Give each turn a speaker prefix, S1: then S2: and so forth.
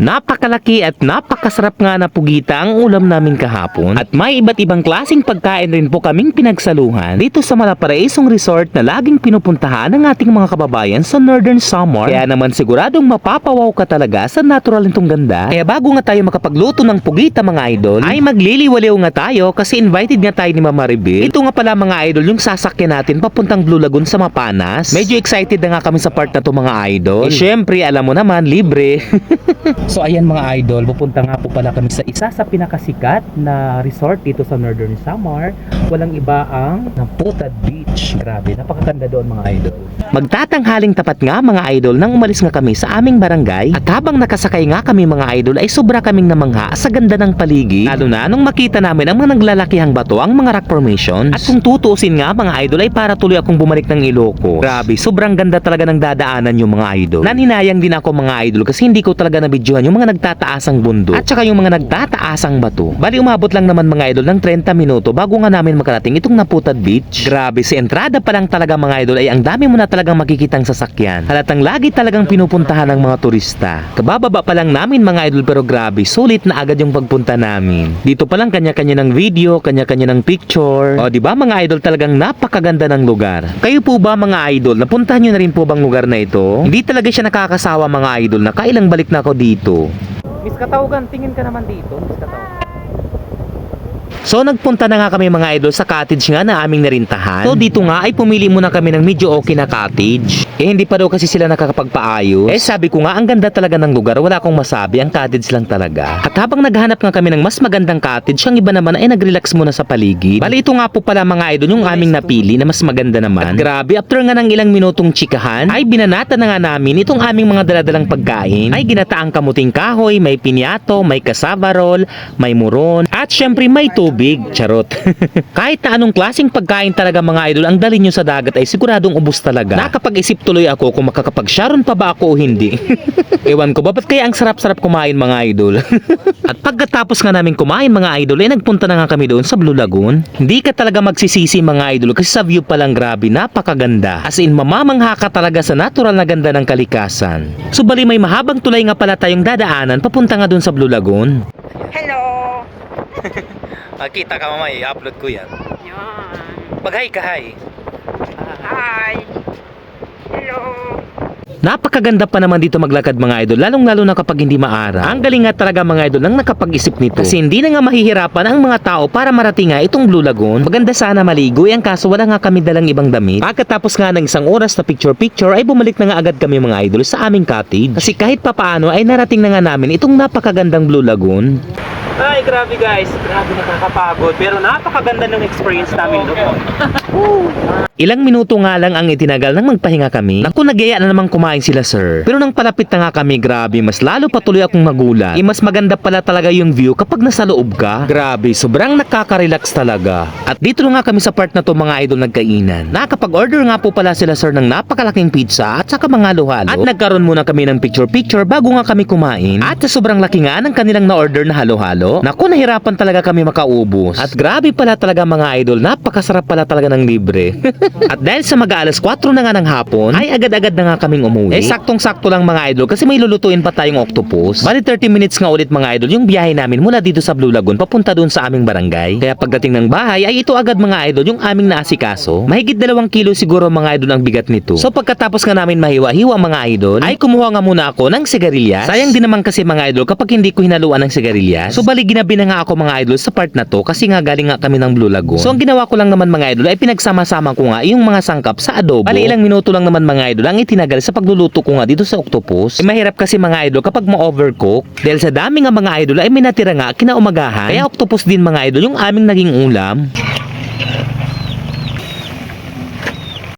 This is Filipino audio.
S1: Napakalaki at napakasarap nga na pugita ang ulam namin kahapon at may iba't ibang klasing pagkain rin po kaming pinagsaluhan dito sa Malaparaisong Resort na laging pinupuntahan ng ating mga kababayan sa Northern Samar. Kaya naman siguradong mapapawaw ka talaga sa natural nitong ganda. Kaya bago nga tayo makapagluto ng pugita mga idol, ay magliliwaliw nga tayo kasi invited nga tayo ni Mama Rebel. Ito nga pala mga idol yung sasakyan natin papuntang Blue Lagoon sa Mapanas. Medyo excited na nga kami sa part na to mga idol. Eh, syempre, alam mo naman, libre. So ayan mga idol, pupunta nga po pala kami sa isa sa pinakasikat na resort dito sa Northern Samar. Walang iba ang Naputad Beach. Grabe, napakaganda doon mga idol. Magtatanghaling tapat nga mga idol nang umalis nga kami sa aming barangay. At habang nakasakay nga kami mga idol ay sobra kaming namangha sa ganda ng paligid. Lalo na nung makita namin ang mga naglalakihang bato, ang mga rock formations. At kung tutuusin nga mga idol ay para tuloy akong bumalik ng Ilocos. Grabe, sobrang ganda talaga ng dadaanan yung mga idol. Naninayang din ako mga idol kasi hindi ko talaga nabidyohan yung mga nagtataasang bundok at saka yung mga nagtataasang bato. Bali umabot lang naman mga idol ng 30 minuto bago nga namin makarating itong Naputad Beach. Grabe, si entrada pa lang talaga mga idol ay ang dami mo na talagang makikitang sasakyan. Halatang lagi talagang pinupuntahan ng mga turista. Kabababa pa lang namin mga idol pero grabe, sulit na agad yung pagpunta namin. Dito pa lang kanya-kanya ng video, kanya-kanya ng picture. O di ba mga idol talagang napakaganda ng lugar. Kayo po ba mga idol, napuntahan nyo na rin po bang lugar na ito? Hindi talaga siya nakakasawa mga idol na kailang balik na ako dito. Miss Katawgan, tingin ka naman dito, Miss Katawgan. So nagpunta na nga kami mga idol sa cottage nga na aming narintahan. So dito nga ay pumili muna kami ng medyo okay na cottage. Eh hindi pa daw kasi sila nakakapagpaayos. Eh sabi ko nga ang ganda talaga ng lugar, wala akong masabi, ang cottage lang talaga. At habang naghanap nga kami ng mas magandang cottage, ang iba naman ay nag-relax muna sa paligid. Bali ito nga po pala mga idol yung aming napili na mas maganda naman. At grabe, after nga ng ilang minutong chikahan, ay binanata na nga namin itong aming mga daladalang pagkain. Ay ginataang kamuting kahoy, may pinyato, may cassava roll, may muron, at syempre may tubig. Charot. Kahit na anong klaseng pagkain talaga mga idol ang dali nyo sa dagat ay siguradong ubos talaga. Nakapag-isip tuloy ako kung makakapag-sharon pa ba ako o hindi. Ewan ko ba, ba't kaya ang sarap-sarap kumain mga idol? At pagkatapos nga namin kumain mga idol, ay nagpunta na nga kami doon sa Blue Lagoon. Hindi ka talaga magsisisi mga idol kasi sa view pa lang grabe, napakaganda. As in, mamamangha ka talaga sa natural na ganda ng kalikasan. So bali may mahabang tulay nga pala tayong dadaanan papunta nga doon sa Blue Lagoon.
S2: Hello!
S1: Makita ka mamaya, i-upload ko yan.
S2: Yan.
S1: Mag-hi ka, hi.
S2: Hi! Hello!
S1: Napakaganda pa naman dito maglakad mga idol, lalong lalo na kapag hindi maaraw. Ang galing nga talaga mga idol nang nakapag-isip nito. Kasi hindi na nga mahihirapan ang mga tao para marating nga itong Blue Lagoon. Maganda sana maligo, ang kaso wala nga kami dalang ibang damit. Pagkatapos nga ng isang oras na picture-picture ay bumalik na nga agad kami mga idol sa aming cottage. Kasi kahit papaano ay narating na nga namin itong napakagandang Blue Lagoon. Ay, grabe guys. Grabe nakakapagod. Pero napakaganda ng experience namin doon. Ilang minuto nga lang ang itinagal nang magpahinga kami. Naku, nagyaya na naman kumain sila sir. Pero nang palapit na nga kami, grabe, mas lalo patuloy akong magulat. Eh, mas maganda pala talaga yung view kapag nasa loob ka. Grabe, sobrang nakaka-relax talaga. At dito nga kami sa part na to mga idol nagkainan. Nakapag-order nga po pala sila sir ng napakalaking pizza at saka mga halo-halo. At nagkaroon muna kami ng picture-picture bago nga kami kumain. At sa sobrang laki nga ng kanilang na-order na halo-halo, naku, nahirapan talaga kami makaubos. At grabe pala talaga mga idol, napakasarap pala talaga ng libre. At dahil sa mag-aalas 4 na nga ng hapon, ay agad-agad na nga kaming umuwi. Eh saktong-sakto lang mga idol kasi may lulutuin pa tayong octopus. Bali 30 minutes nga ulit mga idol yung biyahe namin mula dito sa Blue Lagoon papunta doon sa aming barangay. Kaya pagdating ng bahay ay ito agad mga idol yung aming naasikaso. Mahigit dalawang kilo siguro mga idol ang bigat nito. So pagkatapos nga namin mahiwa-hiwa mga idol, ay kumuha nga muna ako ng sigarilyas. Sayang din naman kasi mga idol kapag hindi ko hinaluan ng sigarilyas. So bali ginabi na nga ako mga idol sa part na to kasi nga galing nga kami ng Blue Lagoon. So ang ginawa ko lang naman mga idol ay pinagsama-sama ko nga yung mga sangkap sa adobo. Bali ilang minuto lang naman mga idol ang itinagal sa pagluluto ko nga dito sa octopus. Eh, mahirap kasi mga idol kapag ma-overcook dahil sa dami nga mga idol ay may natira nga kinaumagahan. Kaya octopus din mga idol yung aming naging ulam.